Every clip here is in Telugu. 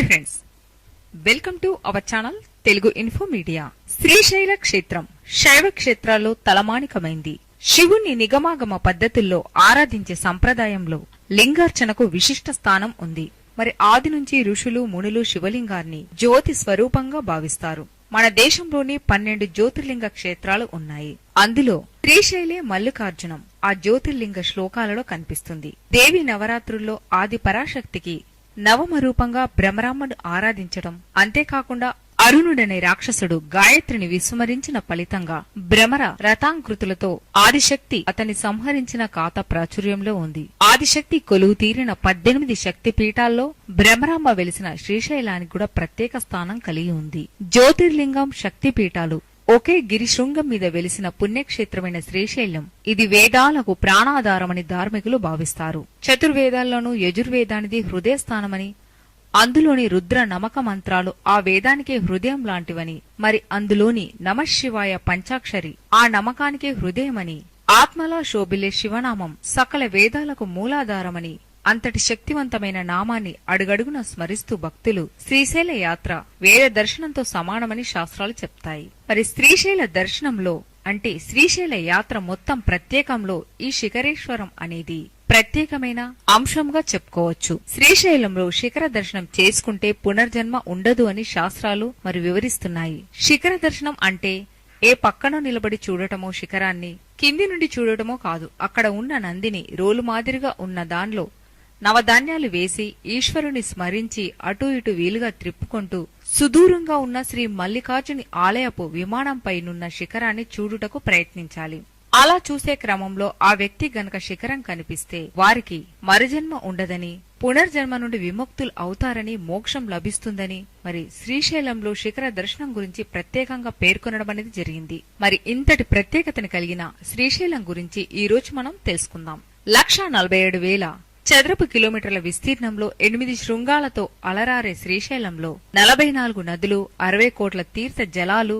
Hi friends. Welcome to our channel Telugu info media. Srisaila క్షేత్రం శైవ క్షేత్రాల్లో తలమానికమైంది. శివుణ్ణి నిగమాగమ పద్ధతుల్లో ఆరాధించే సంప్రదాయంలో లింగార్చనకు విశిష్ట స్థానం ఉంది. మరి ఆది నుంచి ఋషులు మునులు శివలింగాన్ని జ్యోతి స్వరూపంగా భావిస్తారు. మన దేశంలోని పన్నెండు జ్యోతిర్లింగ క్షేత్రాలు ఉన్నాయి. అందులో శ్రీశైలే మల్లికార్జునం ఆ జ్యోతిర్లింగ శ్లోకాలలో కనిపిస్తుంది. దేవి నవరాత్రుల్లో ఆది పరాశక్తికి నవమ రూపంగా భ్రమరామ్మను ఆరాధించడం. అంతేకాకుండా అరుణుడనే రాక్షసుడు గాయత్రిని విస్మరించిన ఫలితంగా భ్రమర రథాంకృతులతో ఆదిశక్తి అతన్ని సంహరించిన కాత ప్రాచుర్యంలో ఉంది. ఆదిశక్తి కొలువు తీరిన పద్దెనిమిది శక్తి పీఠాల్లో భ్రమరాంబ వెలిసిన శ్రీశైలానికి కూడా ప్రత్యేక స్థానం కలిగి ఉంది. జ్యోతిర్లింగం శక్తి పీఠాలు ఒకే గిరిశృంగం మీద వెలిసిన పుణ్యక్షేత్రమైన శ్రీశైలం ఇది వేదాలకు ప్రాణాధారమని ధార్మికులు భావిస్తారు. చతుర్వేదాల్లోనూ యజుర్వేదానిది హృదయ స్థానమని అందులోని రుద్ర నమక మంత్రాలు ఆ వేదానికే హృదయం లాంటివని మరి అందులోని నమశివాయ పంచాక్షరి ఆ నమకానికే హృదయమని ఆత్మలా శోభిలే శివనామం సకల వేదాలకు మూలాధారమని అంతటి శక్తివంతమైన నామాన్ని అడుగడుగున స్మరిస్తూ భక్తులు శ్రీశైల యాత్ర వేద దర్శనంతో సమానమని శాస్త్రాలు చెప్తాయి. మరి శ్రీశైల దర్శనంలో అంటే శ్రీశైల యాత్ర మొత్తం ప్రత్యేకంలో ఈ శిఖరేశ్వరం అనేది ప్రత్యేకమైన అంశంగా చెప్పుకోవచ్చు. శ్రీశైలంలో శిఖర దర్శనం చేసుకుంటే పునర్జన్మ ఉండదు అని శాస్త్రాలు మరి వివరిస్తున్నాయి. శిఖర దర్శనం అంటే ఏ పక్కన నిలబడి చూడటమో శిఖరాన్ని కింది నుండి చూడటమో కాదు అక్కడ ఉన్న నందిని రోలు మాదిరిగా ఉన్న దానిలో నవధాన్యాలు వేసి ఈశ్వరుని స్మరించి అటూ ఇటు వీలుగా త్రిప్పుకుంటూ సుదూరంగా ఉన్న శ్రీ మల్లికార్జుని ఆలయపు విమానంపైనున్న శిఖరాన్ని చూడుటకు ప్రయత్నించాలి. అలా చూసే క్రమంలో ఆ వ్యక్తి గనక శిఖరం కనిపిస్తే వారికి మరుజన్మ ఉండదని పునర్జన్మ నుండి విముక్తులు అవుతారని మోక్షం లభిస్తుందని మరి శ్రీశైలంలో శిఖర దర్శనం గురించి ప్రత్యేకంగా పేర్కొనడం అనేది జరిగింది. మరి ఇంతటి ప్రత్యేకతని కలిగిన శ్రీశైలం గురించి ఈ రోజు మనం తెలుసుకుందాం. లక్ష నలభై ఏడు వేల చదరపు కిలోమీటర్ల విస్తీర్ణంలో ఎనిమిది శృంగాలతో అలరారే శ్రీశైలంలో నలభై నాలుగు నదులు అరవై కోట్ల తీర్థ జలాలు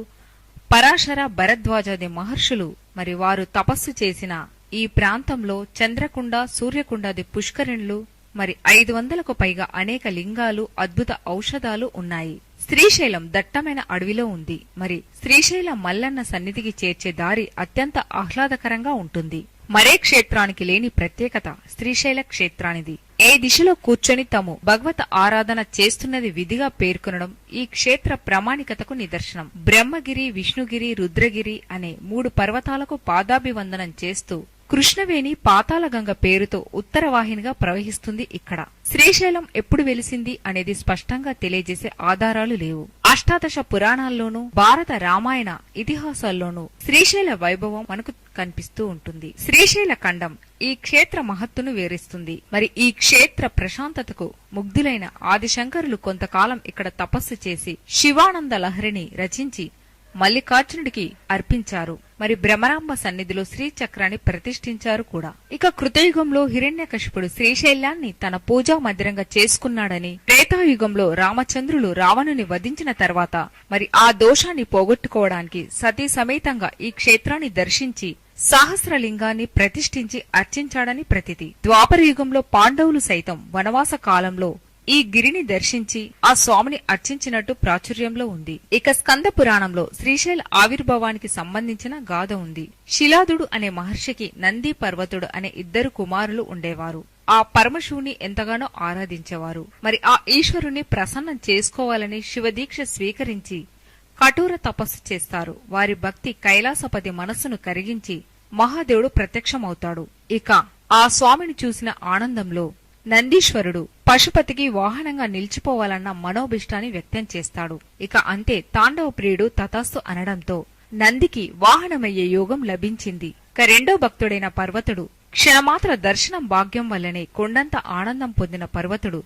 పరాశర భరద్వాజాది మహర్షులు మరి వారు తపస్సు చేసిన ఈ ప్రాంతంలో చంద్రకుండ సూర్యకుండాది పుష్కరిణులు మరి ఐదు వందలకు పైగా అనేక లింగాలు అద్భుత ఔషధాలు ఉన్నాయి. శ్రీశైలం దట్టమైన అడవిలో ఉంది. మరి శ్రీశైలం మల్లన్న సన్నిధికి చేర్చే దారి అత్యంత ఆహ్లాదకరంగా ఉంటుంది. మరే క్షేత్రానికి లేని ప్రత్యేకత శ్రీశైల క్షేత్రానిది. ఏ దిశలో కూర్చొని తాము భగవత ఆరాధన చేస్తున్నది విధిగా పేర్కొనడం ఈ క్షేత్ర ప్రామాణికతకు నిదర్శనం. బ్రహ్మగిరి విష్ణుగిరి రుద్రగిరి అనే మూడు పర్వతాలకు పాదాభివందనం చేస్తూ కృష్ణవేణి పాతాళగంగ పేరుతో ఉత్తరవాహినిగా ప్రవహిస్తుంది ఇక్కడ. శ్రీశైలం ఎప్పుడు వెలిసింది అనేది స్పష్టంగా తెలియజేసే ఆధారాలు లేవు. అష్టాదశ పురాణాల్లోనూ భారత రామాయణ ఇతిహాసాల్లోనూ శ్రీశైల వైభవం మనకు కనిపిస్తూ ఉంటుంది. శ్రీశైల ఖండం ఈ క్షేత్ర మహత్తును వివరిస్తుంది. మరి ఈ క్షేత్ర ప్రశాంతతకు ముగ్ధులైన ఆదిశంకరులు కొంతకాలం ఇక్కడ తపస్సు చేసి శివానంద లహరిని రచించి మల్లికార్జునుడికి అర్పించారు. మరి భ్రమరాంబ సన్నిధిలో శ్రీచక్రాన్ని ప్రతిష్ఠించారు కూడా. ఇక కృతయుగంలో హిరణ్యకశిపుడు శ్రీశైలాన్ని తన పూజా మందిరంగా చేసుకున్నాడని త్రేతాయుగంలో రామచంద్రులు రావణుని వధించిన తర్వాత మరి ఆ దోషాన్ని పోగొట్టుకోవడానికి సతీ సమేతంగా ఈ క్షేత్రాన్ని దర్శించి సహస్రలింగాన్ని ప్రతిష్ఠించి అర్చించాడని ప్రతిది ద్వాపరయుగంలో పాండవులు సైతం వనవాస కాలంలో ఈ గిరిని దర్శించి ఆ స్వామిని అర్చించినట్టు ప్రాచుర్యంలో ఉంది. ఇక స్కంద పురాణంలో శ్రీశైల ఆవిర్భావానికి సంబంధించిన గాథ ఉంది. శిలాదుడు అనే మహర్షికి నంది పర్వతుడు అనే ఇద్దరు కుమారులు ఉండేవారు. ఆ పరమశివుని ఎంతగానో ఆరాధించేవారు. మరి ఆ ఈశ్వరుని ప్రసన్నం చేసుకోవాలని శివదీక్ష స్వీకరించి కఠోర తపస్సు చేస్తారు. వారి భక్తి కైలాసపతి మనస్సును కరిగించి మహాదేవుడు ప్రత్యక్షమవుతాడు. ఇక ఆ స్వామిని చూసిన ఆనందంలో నందీశ్వరుడు పశుపతికి వాహనంగా నిలిచిపోవాలన్న మనోభిష్టాన్ని వ్యక్తం చేస్తాడు. ఇక అంతే తాండవ ప్రియుడు తతాస్తు అనడంతో నందికి వాహనమయ్యే యోగం లభించింది. ఇక రెండో భక్తుడైన పర్వతుడు క్షణమాత్ర దర్శనం భాగ్యం వల్లనే కొండంత ఆనందం పొందిన పర్వతుడు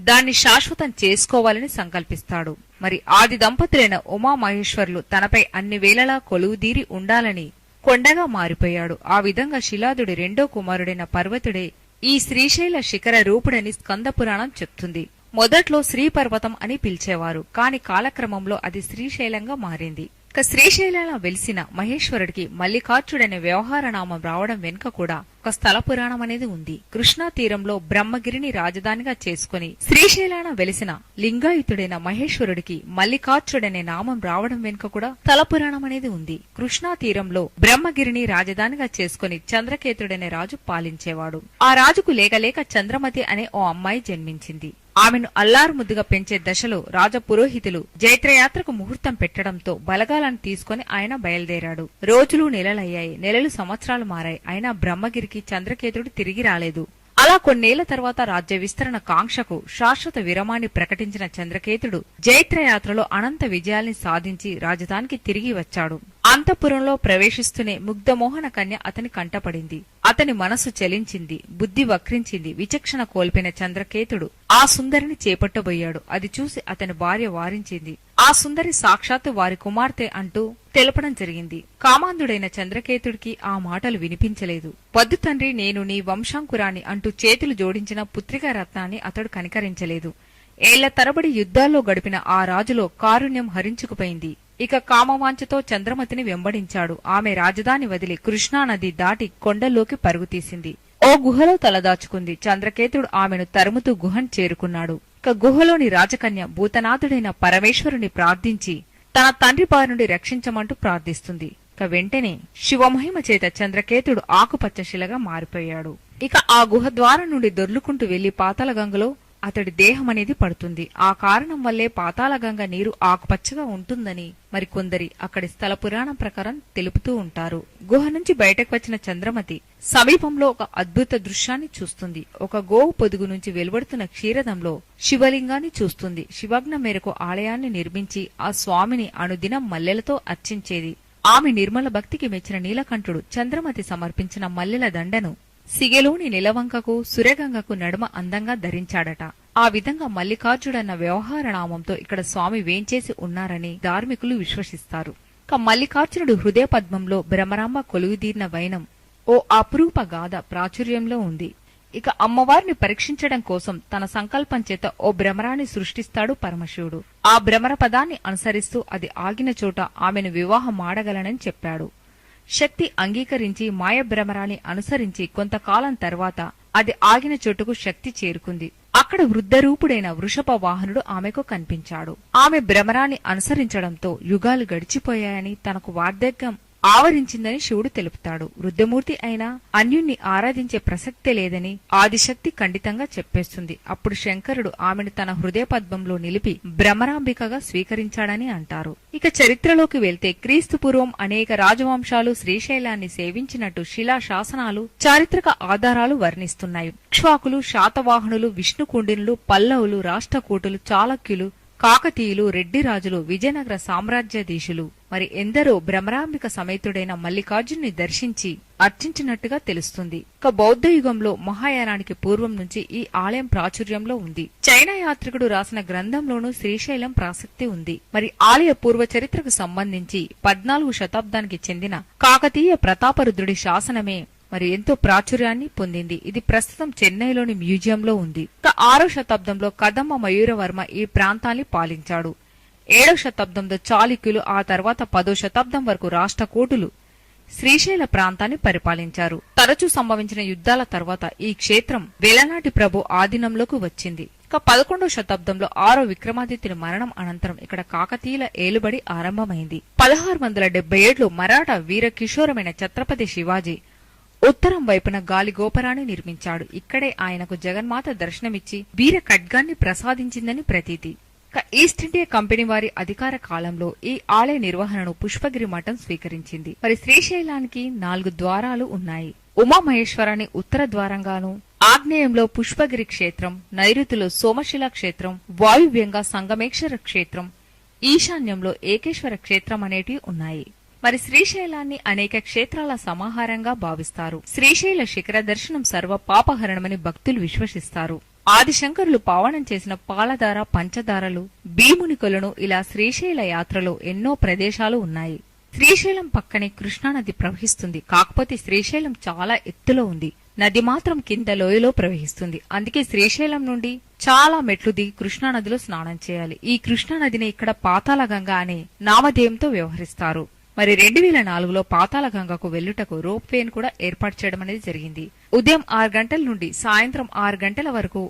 దాన్ని శాశ్వతం చేసుకోవాలని సంకల్పిస్తాడు. మరి ఆది దంపతులైన ఉమామహేశ్వర్లు తనపై అన్ని వేళలా కొలువుదీరి ఉండాలని కొండగా మారిపోయాడు. ఆ విధంగా శిలాదుడి రెండో కుమారుడైన పర్వతుడే ఈ శ్రీశైల శిఖర రూపుడని స్కందపురాణం చెప్తుంది. మొదట్లో శ్రీపర్వతం అని పిలిచేవారు కాని కాలక్రమంలో అది శ్రీశైలంగా మారింది. ఇక శ్రీశైలంలో వెలిసిన మహేశ్వరుడికి మల్లికార్జుడనే వ్యవహార నామం రావడం వెనుక కూడా ఒక స్థల పురాణం అనేది ఉంది. కృష్ణా తీరంలో బ్రహ్మగిరిని రాజధానిగా చేసుకుని శ్రీశైలాన వెలిసిన లింగాయుతుడైన మహేశ్వరుడికి మల్లికార్జుడనే నామం రావడం వెనుక కూడా స్థల పురాణం అనేది ఉంది. కృష్ణా తీరంలో బ్రహ్మగిరిని రాజధానిగా చేసుకుని చంద్రకేతుడనే రాజు పాలించేవాడు. ఆ రాజుకు లేకలేక చంద్రమతి అనే ఓ అమ్మాయి జన్మించింది. ఆమెను అల్లారు ముద్దుగా పెంచే దశలో రాజ పురోహితులు జైత్రయాత్రకు ముహూర్తం పెట్టడంతో బలగాలను తీసుకుని ఆయన బయలుదేరాడు. రోజులు నెలలయ్యాయి. నెలలు సంవత్సరాలు మారాయి. అయినా బ్రహ్మగిరికి చంద్రకేతుడు తిరిగి రాలేదు. అలా కొన్నేళ్ళ తర్వాత రాజ్య విస్తరణ కాంక్షకు శాశ్వత విరమాన్ని ప్రకటించిన చంద్రకేతుడు జైత్రయాత్రలో అనంత విజయాల్ని సాధించి రాజధానికి తిరిగి వచ్చాడు. అంతఃపురంలో ప్రవేశిస్తూనే ముగ్ధమోహన కన్య అతని కంటపడింది. అతని మనసు చలించింది బుద్ధి వక్రించింది విచక్షణ కోల్పోయిన చంద్రకేతుడు ఆ సుందరిని చేపట్టబోయాడు. అది చూసి అతని భార్య వారించింది ఆ సుందరి సాక్షాత్తు వారి కుమార్తె అంటూ తెలపడం జరిగింది. కామాంధుడైన చంద్రకేతుడికి ఆ మాటలు వినిపించలేదు. వద్దు తండ్రి నేను నీ వంశాంకురాని అంటూ చేతులు జోడించిన పుత్రికా రత్నాన్ని అతడు కనికరించలేదు. ఏళ్ళ తరబడి యుద్ధాల్లో గడిపిన ఆ రాజులో కారుణ్యం హరించుకుపోయింది. ఇక కామవాంఛతో చంద్రమతిని వెంబడించాడు. ఆమె రాజధాని వదిలి కృష్ణానది దాటి కొండల్లోకి పరుగుతీసింది ఓ గుహలో తలదాచుకుంది. చంద్రకేతుడు ఆమెను తరుముతూ గుహన్ చేరుకున్నాడు. ఇక గుహలోని రాజకన్య భూతనాథుడైన పరమేశ్వరుని ప్రార్థించి తన తండ్రి బారి నుండి రక్షించమంటూ ప్రార్థిస్తుంది. ఇక వెంటనే శివమహిమ చేత చంద్రకేతుడు ఆకుపచ్చ శిలగా మారిపోయాడు. ఇక ఆ గుహ ద్వారం నుండి దొర్లుకుంటూ వెళ్ళి పాతాల గంగలో అతడి దేహం అనేది పడుతుంది. ఆ కారణం వల్లే పాతాళగంగ నీరు ఆకుపచ్చగా ఉంటుందని మరికొందరి అక్కడి స్థల పురాణం ప్రకారం తెలుపుతూ ఉంటారు. గుహ నుంచి బయటకు వచ్చిన చంద్రమతి సమీపంలో ఒక అద్భుత దృశ్యాన్ని చూస్తుంది. ఒక గోవు పొదుగు నుంచి వెలువడుతున్న క్షీరదంలో శివలింగాన్ని చూస్తుంది. శివజ్ఞ మేరకు ఆలయాన్ని నిర్మించి ఆ స్వామిని అనుదినం మల్లెలతో అర్చించేది. ఆమె నిర్మల భక్తికి మెచ్చిన నీలకంఠుడు చంద్రమతి సమర్పించిన మల్లెల దండను సిగెలోని నిలవంకకు సురేగంగకు నడుమ అందంగా ధరించాడట. ఆ విధంగా మల్లికార్జుడన్న వ్యవహార నామంతో ఇక్కడ స్వామి వేంచేసి ఉన్నారని ధార్మికులు విశ్వసిస్తారు. ఇక మల్లికార్జునుడు హృదయ పద్మంలో భ్రమరాంబ కొలువుదీర్న వైనం ఓ అపురూప గాథ ప్రాచుర్యంలో ఉంది. ఇక అమ్మవారిని పరీక్షించడం కోసం తన సంకల్పం చేత ఓ భ్రమరాన్ని సృష్టిస్తాడు పరమశివుడు. ఆ భ్రమర పదాన్ని అనుసరిస్తూ అది ఆగిన చోట ఆమెను వివాహం ఆడగలనని చెప్పాడు. శక్తి అంగీకరించి మాయభ్రమరాన్ని అనుసరించి కొంతకాలం తర్వాత అది ఆగిన చోటుకు శక్తి చేరుకుంది. అక్కడ వృద్ధరూపుడైన వృషభ వాహనుడు ఆమెకు కనిపించాడు. ఆమె భ్రమరాన్ని అనుసరించడంతో యుగాలు గడిచిపోయాయని తనకు వార్ధక్యం ఆవరించిందని శివుడు తెలుపుతాడు. వృద్ధమూర్తి అయినా అన్యుణ్ణి ఆరాధించే ప్రసక్తే లేదని ఆదిశక్తి ఖండితంగా చెప్పేస్తుంది. అప్పుడు శంకరుడు ఆమెను తన హృదయ పద్మంలో నిలిపి భ్రమరాంబికగా స్వీకరించాడని అంటారు. ఇక చరిత్రలోకి వెళ్తే క్రీస్తు పూర్వం అనేక రాజవంశాలు శ్రీశైలాన్ని సేవించినట్టు శిలా శాసనాలు చారిత్రక ఆధారాలు వర్ణిస్తున్నాయి. ఇక్ష్వాకులు శాతవాహనులు విష్ణుకుండినులు పల్లవులు రాష్ట్రకూటులు చాళక్యులు కాకతీయులు రెడ్డి రాజులు విజయనగర సామ్రాజ్యాధీశులు మరి ఎందరో భ్రమరాంబిక సమేతుడైన మల్లికార్జున్ని దర్శించి అర్చించినట్టుగా తెలుస్తుంది. ఇక బౌద్ధ యుగంలో మహాయానానికి పూర్వం నుంచి ఈ ఆలయం ప్రాచుర్యంలో ఉంది. చైనా యాత్రికుడు రాసిన గ్రంథంలోనూ శ్రీశైలం ప్రాసక్తి ఉంది. మరి ఆలయ పూర్వ చరిత్రకు సంబంధించి పద్నాలుగు శతాబ్దానికి చెందిన కాకతీయ ప్రతాపరుద్రుడి శాసనమే మరి ఎంతో ప్రాచుర్యాన్ని పొందింది. ఇది ప్రస్తుతం చెన్నైలోని మ్యూజియంలో ఉంది. ఆరో శతాబ్దంలో కదమ్మ మయూరవర్మ ఈ ప్రాంతాన్ని పాలించాడు. ఏడవ శతాబ్దంలో చాళుక్యులు ఆ తర్వాత పదో శతాబ్దం వరకు రాష్ట్రకూటులు శ్రీశైల ప్రాంతాన్ని పరిపాలించారు. తరచూ సంభవించిన యుద్ధాల తర్వాత ఈ క్షేత్రం వేలనాటి ప్రభు ఆధీనంలోకి వచ్చింది. ఇక పదకొండవ శతాబ్దంలో ఆరో విక్రమాదిత్యుని మరణం అనంతరం ఇక్కడ కాకతీయుల ఏలుబడి ఆరంభమైంది. పదహారు వందల డెబ్బై ఏడులో మరాఠా వీర కిషోరమైన ఛత్రపతి శివాజీ ఉత్తరం వైపున గాలి గోపురాన్ని నిర్మించాడు. ఇక్కడే ఆయనకు జగన్మాత దర్శనమిచ్చి వీర ఖడ్గాన్ని ప్రసాదించిందని ప్రతీతి. ఈస్ట్ ఇండియా కంపెనీ వారి అధికార కాలంలో ఈ ఆలయ నిర్వహణను పుష్పగిరి మఠం స్వీకరించింది. మరి శ్రీశైలానికి నాలుగు ద్వారాలు ఉన్నాయి. ఉమామహేశ్వరాన్ని ఉత్తర ద్వారంగాను ఆగ్నేయంలో పుష్పగిరి క్షేత్రం నైరుతిలో సోమశిల క్షేత్రం వాయువ్యంగా సంగమేశ్వర క్షేత్రం ఈశాన్యంలో ఏకేశ్వర క్షేత్రం అనేటివి ఉన్నాయి. మరి శ్రీశైలాన్ని అనేక క్షేత్రాల సమాహారంగా భావిస్తారు. శ్రీశైల శిఖర దర్శనం సర్వ పాపహరణమని భక్తులు విశ్వసిస్తారు. ఆదిశంకరులు పావనం చేసిన పాలధార పంచదారలు భీమునికులను ఇలా శ్రీశైల యాత్రలో ఎన్నో ప్రదేశాలు ఉన్నాయి. శ్రీశైలం పక్కనే కృష్ణానది ప్రవహిస్తుంది. కాకపోతే శ్రీశైలం చాలా ఎత్తులో ఉంది. నది మాత్రం కింద లోయలో ప్రవహిస్తుంది. అందుకే శ్రీశైలం నుండి చాలా మెట్లు దిగి కృష్ణానదిలో స్నానం చేయాలి. ఈ కృష్ణానదిని ఇక్కడ పాతాళగంగా అనే నామధేయంతో వ్యవహరిస్తారు. మరి రెండు వేల నాలుగులో పాతాళ గంగకు వెల్లుటకు రోప్ వేను కూడా ఏర్పాటు చేయడం అనేది జరిగింది. ఉదయం ఆరు గంటల నుండి సాయంత్రం ఆరు గంటల వరకు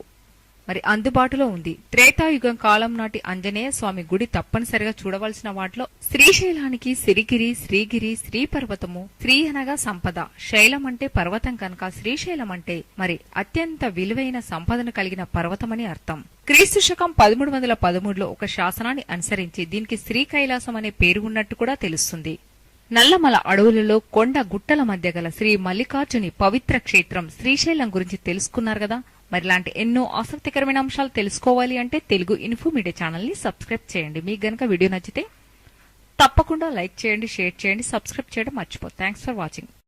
మరి అందుబాటులో ఉంది. త్రేతాయుగం కాలం నాటి ఆంజనేయ స్వామి గుడి తప్పనిసరిగా చూడవలసిన వాటిలో శ్రీశైలానికి సిరిగిరి శ్రీగిరి శ్రీ పర్వతము శ్రీ అనగా సంపద. శైలం అంటే పర్వతం కనుక శ్రీశైలం అంటే మరి అత్యంత విలువైన సంపదను కలిగిన పర్వతమని అర్థం. క్రీస్తు శకం పదమూడు వందల పదమూడులో ఒక శాసనాన్ని అనుసరించి దీనికి శ్రీ కైలాసం అనే పేరు ఉన్నట్టు కూడా తెలుస్తుంది. నల్లమల అడవులలో కొండ గుట్టల మధ్య గల శ్రీ మల్లికార్జుని పవిత్ర క్షేత్రం శ్రీశైలం గురించి తెలుసుకున్నారు కదా? మరి ఇలాంటి ఎన్నో ఆసక్తికరమైన అంశాలు తెలుసుకోవాలి అంటే తెలుగు ఇన్ఫో మీడియా సబ్స్క్రైబ్ చేయండి. మీకు గనక వీడియో నచ్చితే తప్పకుండా లైక్ చేయండి షేర్ చేయండి సబ్స్క్రైబ్ చేయడం మర్చిపో. Thanks for watching.